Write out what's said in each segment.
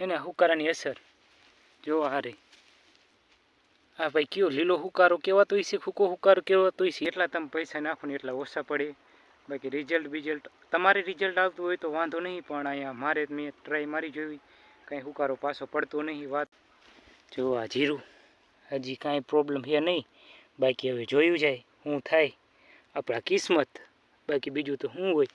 એને હુકારાની અસર. જો હારે. હા ભાઈ કયો લીલો હુકારો કહેવાતો છે, ફૂકો હુકારો કહેવાતો છે, એટલા તમે પૈસા નાખો ને એટલા ઓછા પડે. બાકી રિઝલ્ટ બિઝલ્ટ તમારે રિઝલ્ટ આવતું હોય તો વાંધો નહીં, પણ અહીંયા મારે મેં ટ્રાય મારી જોઈ કાંઈ હુકારો પાછો પડતો નહીં, વાત. જો આ જીરું, હજી કાંઈ પ્રોબ્લેમ છે નહીં. બાકી હવે જોયું જાય, હું થાય. આપણા કિસ્મત. બાકી બીજું તો શું હોય?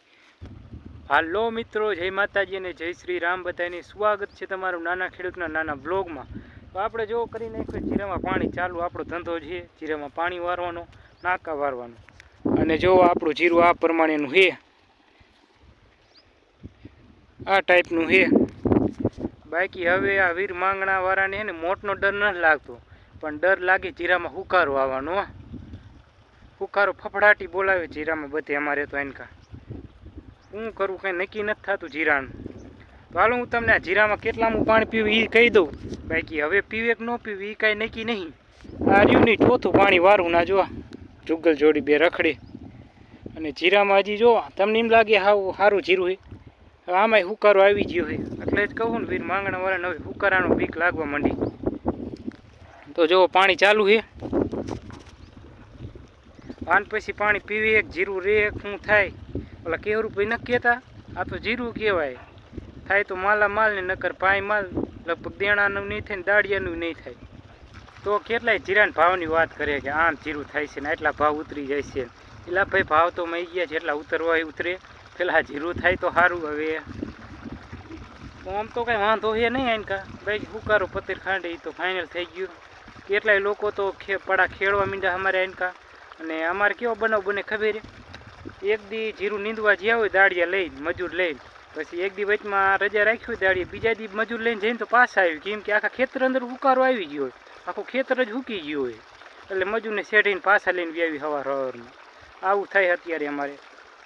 હાલો મિત્રો, જય માતાજી અને જય શ્રી રામ. બધાને સ્વાગત છે તમારું નાના ખેડૂતના નાના બ્લોગમાં તો આપણે જો કરી નાખ્યું જીરામાં પાણી ચાલુ, આપણો ધંધો છે, જીરામાં પાણી વારવાનો, નાકા વારવાનો. અને જો આપણું જીરું આ પ્રમાણેનું છે, આ ટાઈપનું છે. બાકી હવે આ વીર માંગણા વાળાને ને મોટનો ડર નથી લાગતો, પણ ડર લાગે જીરામાં હુકારો આવવાનો, હો. હુકારો ફફડાટી બોલાવે જીરામાં બધે અમારે તો એનકા. શું કરવું કંઈ નક્કી નથી થતું જીરાનું. તો હાલો હું તમને આ જીરામાં કેટલામું પાણી પીવું એ કહી દઉં. બાકી હવે પીવે કે ન પીવે એ કાંઈ નક્કી નહીં. આ રહ્યું નહીં ચોથું પાણી વારું ના જોવા. જુગલ જોડી બે રખડે. અને જીરામાં હજી જો તમને એમ લાગે હાવ સારું જીરું છે. આમાંય હુકારો આવી ગયો છે. એટલે જ કહું ને વીર માંગણા વાળાને હવે હુકારાનો બીક લાગવા માંડી. તો જો પાણી ચાલુ છે. આન પછી પાણી પીવી એક, જીરું રે એક શું થાય. ઓલા કેવરું ભાઈ ન કહેતા આ તો જીરું કહેવાય. થાય તો માલા માલ ને નકર પાય માલ, લગભગ દેણાનું નહીં થાય ને દાળિયાનું નહીં થાય. તો કેટલાય જીરાના ભાવની વાત કરે કે આમ જીરું થાય છે ને આટલા ભાવ ઉતરી જાય છે. એટલા ભાઈ ભાવ તો મળી ગયા જેટલા ઉતરવા એ ઉતરે. પેલા જીરું થાય તો સારું હવે. તો આમ તો કાંઈ વાંધો છે નહીં આનકા ભાઈ હુકારો પતેર ખાંડે એ તો ફાઇનલ થઈ ગયું. કેટલાય લોકો તો ખે, પડા ખેડવા મીંડા અમારે આનકા અને અમારે કેવો બનાવ બને ખબર? છે એક દી જીરું નીંદવા જ્યાં હોય દાળિયા લઈને, મજૂર લઈને. પછી એક દી વચમાં રજા રાખી હોય દાળિયા, બીજા દી મજૂર લઈને જઈને તો પાછા આવ્યું કેમ કે આખા ખેતર અંદર હુકારો આવી ગયો હોય. આખું ખેતર જ હુકી ગયું હોય. એટલે મજૂરને શેઢીને પાછા લઈને વ્યાવી હવા હવારમાં. આવું થાય અત્યારે અમારે.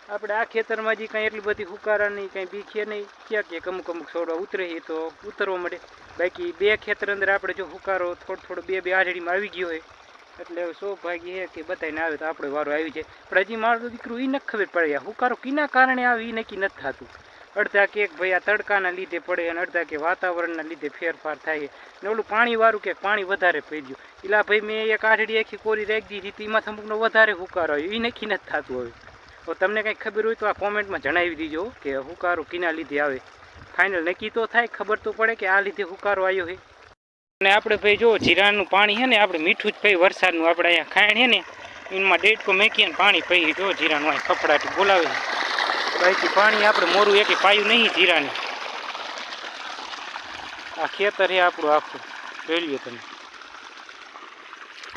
આપણે આ ખેતરમાં હજી કાંઈ એટલી બધી હુકારાની કાંઈ બીક છે નહીં ક્યાંક ક્યાંક અમુક અમુક છોડવા ઉતરે તો ઉતરવા મળે. બાકી બે ખેતર અંદર આપણે જો હુકારો થોડો થોડો બે બે આઢળીમાં આવી ગયો હોય એટલે સૌભાગ્ય છે કે બધાને આવે તો આપણો વારો આવી જાય. પણ હજી મારું દીકરું એ નથી ખબર પડે હુકારો કીના કારણે આવે એ નક્કી નથી થતું. અડધા કે ભાઈ આ તડકાના લીધે પડે અને અડધા કે વાતાવરણના લીધે ફેરફાર થાય ને ઓલું પાણીવાળું કે પાણી વધારે પડી ગયું. એલા ભાઈ મેં એક આઠડી આખી કોરી રાખી દીધી હતી. એમાં અમુકનો વધારે હુકારો આવ્યો. એ નક્કી નથી થતું હવે. તો તમને કંઈક ખબર હોય તો આ કોમેન્ટમાં જણાવી દીજો કે હુકારો કીના લીધે આવે. ફાઇનલ નક્કી તો થાય. ખબર તો પડે કે આ લીધે હુકારો આવ્યો છે. અને આપણે ભાઈ જો જીરાનું પાણી છે ને, આપણે મીઠું જ ભાઈ વરસાદનું આપણે અહીંયા ખાણ છે ને, એમાં ડેટકો મેકીએ ને પાણી પી જો જીરાનું અહીં કપડાથી બોલાવે બાકી પાણી આપણે મોરું એકે પાયું નહીં જીરાને. આ ખેતર છે આપણું આખું. જોઈ લ્યો તમે.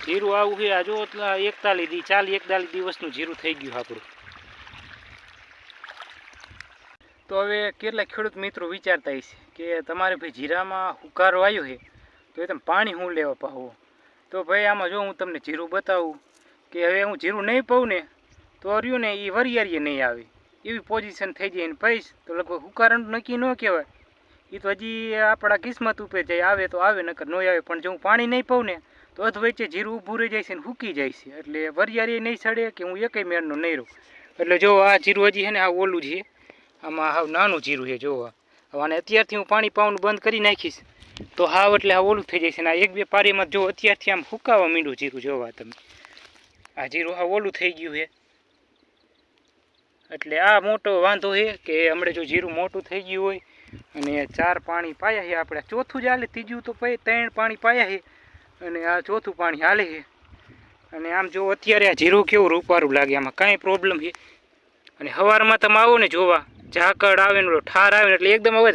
જીરું આવું છે, આ જો એટલા એકતાલીસ દી ચાલી એકતાલીસ દિવસનું જીરું થઈ ગયું આપણું. તો હવે કેટલાક ખેડૂત મિત્રો વિચારતા હશે કે તમારે ભાઈ જીરામાં હુકારો આવ્યો છે? તો એ તમે પાણી હું લેવા પાવો તો ભાઈ આમાં જો હું તમને જીરું બતાવું કે હવે હું જીરું નહીં પાઉં ને, તો રહ્યું ને એ વરિયારીએ નહીં આવે. એવી પોઝિશન થઈ જાય ને પૈસ તો લગભગ હુકારણ નક્કી ન કહેવાય. એ તો હજી આપણા કિસ્મત ઉપર જાય, આવે તો આવે, નકર ન આવે. પણ જો હું પાણી નહીં પાઉં ને, તો અધવચ્ચે જીરું ઊભું રહી જાય છે ને હૂકી જાય છે. એટલે વરિયારી નહીં સડે કે હું એકેય મેળનો નહીં રહું. એટલે જો આ જીરું હજી છે ને, આ ઓલું છે. આમાં હાવ નાનું જીરું છે જો હવે આને અત્યારથી હું પાણી પાવાનું બંધ કરી નાખીશ. તો હાવ એટલે આ ઓલું થઈ છે ને આ એક બે પારીમાં જો અત્યારથી આમ હુકાવા માંડ્યું જીરું, જોવા તમે. આ જીરું આ ઓલું થઈ ગયું છે. એટલે આ મોટો વાંધો છે કે હમણાં જો જીરું મોટું થઈ ગયું હોય અને ચાર પાણી પાયા છે આપણે. ચોથું જ હાલે, ત્રીજું તો પછી ત્રણ પાણી પાયા છે અને આ ચોથું પાણી હાલે છે. અને આમ જો અત્યારે આ જીરું કેવું રૂપારું લાગે, આમાં કાંઈ પ્રોબ્લેમ છે. અને સવારમાં તમે આવો ને જોવા, ઝાકળ આવે ને ઠાર આવે ને એટલે એકદમ હવે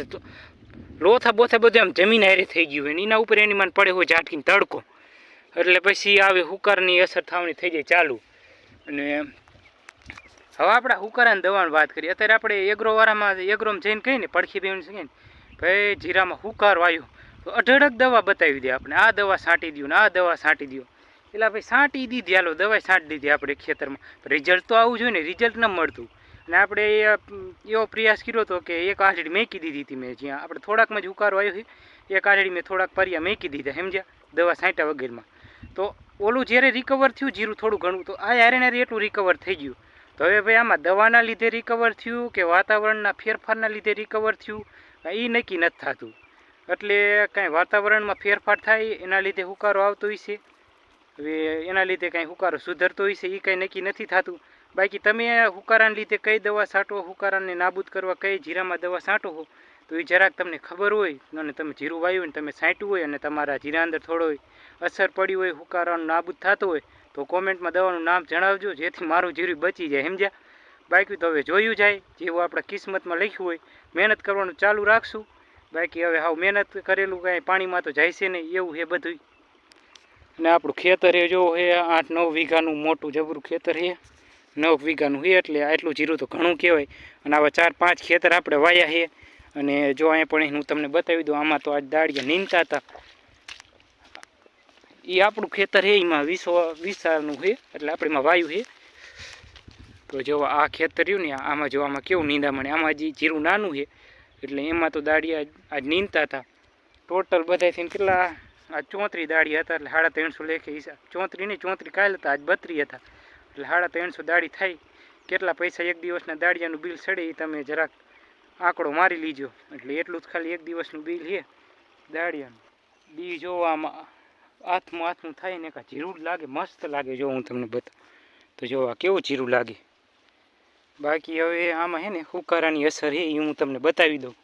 લોથા બોથા બધું આમ જમીન હારે થઈ ગયું હોય એના ઉપર એની માન પડે હોય ઝાટકીને તડકો. એટલે પછી આવે હુકારની અસર થવાની થઈ જાય ચાલુ. અને હવે આપણે હુકારાની દવાની વાત કરીએ. અત્યારે આપણે એગ્રોવાળામાં એગ્રોમાં જઈને કહીએ ને, પડખી પીવાની કહીએ ને, ભાઈ જીરામાં હુકાર વાયો. તો અઢળક દવા બતાવી દે આપણે. આ દવા છાંટી દઉં ને, આ દવા છાંટી દો એટલે ભાઈ છાંટી દીધી હાલો દવા છાંટી દીધી આપણે ખેતરમાં. રિઝલ્ટ તો આવવું જોઈએ ને, રિઝલ્ટ ન મળતું. અને આપણે એ એવો પ્રયાસ કર્યો હતો કે એક આંચડી મેકી દીધી હતી મેં જ્યાં. આપણે થોડાકમાં જ હુકારો આવ્યો છે. એક આંચડી મેં થોડાક પરિયા મેકી દીધા, સમજ્યા? દવા સાંટા વગેરેમાં. તો ઓલું જ્યારે રિકવર થયું, જીરું થોડું ઘણું, તો આ યારે ને એટલું રિકવર થઈ ગયું. તો હવે ભાઈ આમાં દવાના લીધે રિકવર થયું કે વાતાવરણના ફેરફારના લીધે રિકવર થયું? એ નક્કી નથી થતું. એટલે કાંઈ વાતાવરણમાં ફેરફાર થાય, એના લીધે હુકારો આવતો હોય છે. હવે એના લીધે કાંઈ હુકારો સુધરતો હોય છે એ કાંઈ નક્કી નથી થતું. બાકી તમે હુકારાને લીધે કઈ દવા છાંટો? હુકારાને નાબૂદ કરવા કઈ જીરામાં દવા છાંટો હો? તો એ જરાક તમને ખબર હોય, અને તમે જીરું વાવ્યું ને તમે છાંટ્યું હોય, અને તમારા જીરા અંદર થોડો અસર પડી હોય, હુકારાનું નાબૂદ થતો હોય, તો કોમેન્ટમાં દવાનું નામ જણાવજો, જેથી મારું જીરું બચી જાય, સમજ્યા? બાકી તો હવે જોયું જાય, જેવું આપણે કિસ્મતમાં લખ્યું હોય. મહેનત કરવાનું ચાલુ રાખશું. બાકી હવે હાવ મહેનત કરેલું કાંઈ પાણીમાં તો જાય છે નહીં, એવું છે બધું અને આપણું ખેતર એ જો હે, આઠ નવ વીઘાનું મોટું જબરું ખેતર છે નવ વીઘાનું છે એટલે આટલું જીરું તો ઘણું કહેવાય. અને આવા ચાર પાંચ ખેતર આપણે વાયા છે અને જો અહીંયા પણ હું તમને બતાવી દઉં, આમાં તો આજ દાળિયા નીંદતા હતા. એ આપણું ખેતર છે, એમાં વીસો વીસાનું છે, એટલે આપણે એમાં વાયુ છે. તો જો આ ખેતર રહ્યું ને, આમાં જો આમાં કેવું મળે. આમાં હજી જીરું નાનું છે, એટલે એમાં તો દાળિયા આજ નીંદતા હતા. ટોટલ બધા થઈને કેટલા? આ ચોત્રીસ દાળિયા હતા, એટલે સાડા ત્રણસો લેખે હિસાબ. ચોત્રી નહીં, ચોત્રી કાલ હતા, આજ બત્રી હતા. એટલે સાડા ત્રણસો દાડી થાય, કેટલા પૈસા એક દિવસના દાડિયાનું બિલ સડે એ તમે જરાક આંકડો મારી લીજો. એટલે એટલું જ ખાલી એક દિવસનું બિલ છે, દાળિયાનું. બી જોવામાં હાથમાં હાથનું થાય ને કાં જીરું લાગે, મસ્ત લાગે જો હું તમને બતા. તો જો આ કેવું જીરું લાગે? બાકી હવે આમાં હે ને હુકારાની અસર એ હું તમને બતાવી દઉં.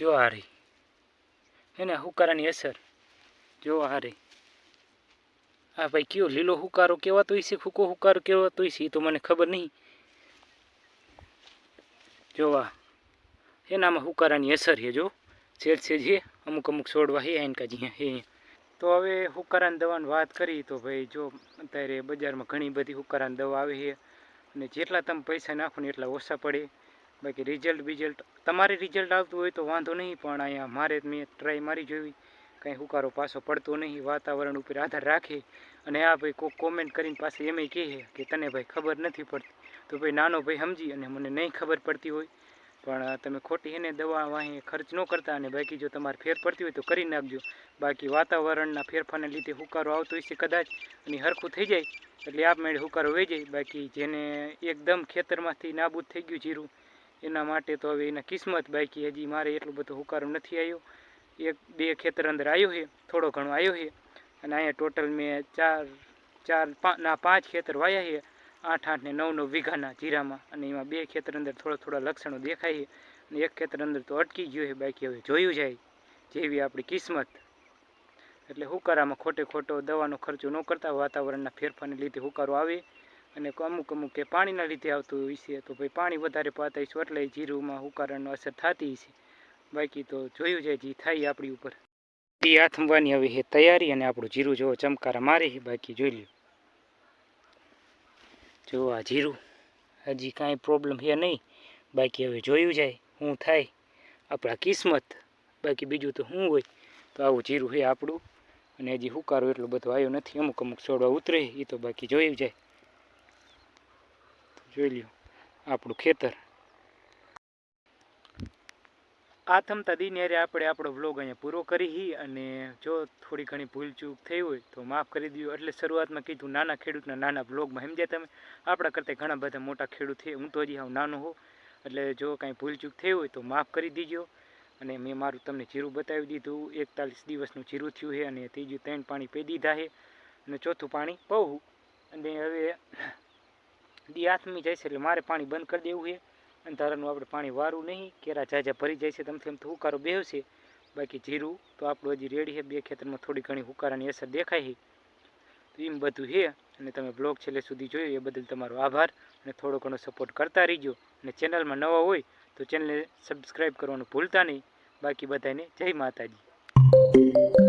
જો આ રહી હે હુકારાની અસર. જો આ રહી આ ભાઈ કયો લીલો હુકારો કહેવાતો હશે ફૂકો હુકારો કહેવાતો હશે એ તો મને ખબર નહીં. જોવા. એનામાં હુકારાની અસર છે, જો. છેજ છે છે અમુક અમુક છોડવા હે એનકા જી હે તો હવે હુકારાની દવાની વાત કરી તો ભાઈ, જો, અત્યારે બજારમાં ઘણી બધી હુકારાની દવા આવે છે. અને જેટલા તમે પૈસા નાખો ને એટલા ઓછા પડે. બાકી રિઝલ્ટ બિઝલ્ટ તમારે રિઝલ્ટ આવતું હોય તો વાંધો નહીં, પણ અહીંયા મારે મેં ટ્રાય મારી જોઈ. કંઈ હુકારો પાછો પડતો નહીં, વાતાવરણ ઉપર આધાર રાખે. અને આ ભાઈ કોઈક કોમેન્ટ કરીને પાસે એમ કહે કે તને ભાઈ ખબર નથી પડતી. તો ભાઈ નાનો ભાઈ સમજી અને મને નહીં ખબર પડતી હોય. પણ તમે ખોટી એને દવા વાહી ખર્ચ ન કરતા અને બાકી જો તમારે ફેર પડતી હોય તો કરી નાખજો. બાકી વાતાવરણના ફેરફારને લીધે હુકારો આવતો છે કદાચ અને હરખું થઈ જાય. એટલે આપમેળે હુકારો વહી જાય. બાકી જેને એકદમ ખેતરમાંથી નાબૂદ થઈ ગયું જીરું એના માટે તો હવે એના કિસ્મત બાકી હજી મારે એટલું બધો હુકારો નથી આવ્યો. એક, બે ખેતર અંદર આવ્યો છે, થોડો ઘણો આવ્યો છે. અને અહીંયા ટોટલ મેં ચાર ચાર ના, પાંચ ખેતર વાયા છે. આઠ આઠ ને નવ નવ વીઘાના જીરામાં. અને એમાં બે ખેતર અંદર થોડા થોડા લક્ષણો દેખાય છે. અને એક ખેતર અંદર તો અટકી ગયું છે, બાકી હવે જોયું જાય જેવી આપણી કિસ્મત. એટલે હુકારામાં ખોટે ખોટો દવાનો ખર્ચો ન કરતા, વાતાવરણના ફેરફારને લીધે હુકારો આવે. અને અમુક અમુક કે પાણીના લીધે આવતું હોય છે, તો ભાઈ પાણી વધારે પાતા હશે એટલે જીરુમાં હુકારાનો અસર થતી છે. બાકી તો જોયું જાય જે થાય આપણી ઉપર. એ આથમવાની હવે છે તૈયારી અને આપણું જીરું જોવો ચમકારા મારે બાકી જોઈ લ્યો. જો આ જીરું, હજી કાંઈ પ્રોબ્લેમ છે નહીં. બાકી હવે જોયું જાય શું થાય આપણા કિસ્મત. બાકી બીજું તો શું હોય, તો આવું જીરું છે આપણું. અને હજી હુકારો એટલો બધો આવ્યો નથી, અમુક અમુક છોડવા ઉતરે એ તો બાકી જોયું જાય. જોઈ લ્યો, આપણું ખેતર. આ થમતા દિને આપણે આપણો વ્લોગ અહીંયા પૂરો કરી અને જો થોડી ઘણી ભૂલચૂક થઈ હોય તો માફ કરી દઉં એટલે શરૂઆતમાં કીધું નાના ખેડૂતના નાના વ્લોગમાં સમજ્યા તમે? આપણા કરતાં ઘણા બધા મોટા ખેડૂત છે. હું તો હજી હાવ નાનો હોઉં. એટલે જો કાંઈ ભૂલચૂક થઈ હોય તો માફ કરી દીજો. અને મેં મારું તમને જીરું બતાવી દીધું. એકતાલીસ દિવસનું જીરું થયું છે અને ત્રીજું ત્રણ પાણી પી દીધા છે. અને ચોથું પાણી પહું અને હવે દી આથમી જાય છે એટલે મારે પાણી બંધ કરી દેવું છે. અને ધારાનું આપણે પાણી વારવું નહીં. કેરા જાજા ભરી જાય છે તમથી એમ તો હુકારો બેહશે બાકી જીરું તો આપણું હજી રેડી છે. બે ખેતરમાં થોડી ઘણી હુકારાની અસર દેખાય છે. તો એમ બધું છે. અને તમે બ્લોગ છેલ્લે સુધી જોયું એ બદલ તમારો આભાર. અને થોડો ઘણો સપોર્ટ કરતા રહીજો. અને ચેનલમાં નવા હોય તો ચેનલને સબસ્ક્રાઈબ કરવાનું ભૂલતા નહીં. બાકી બધાને જય માતાજી.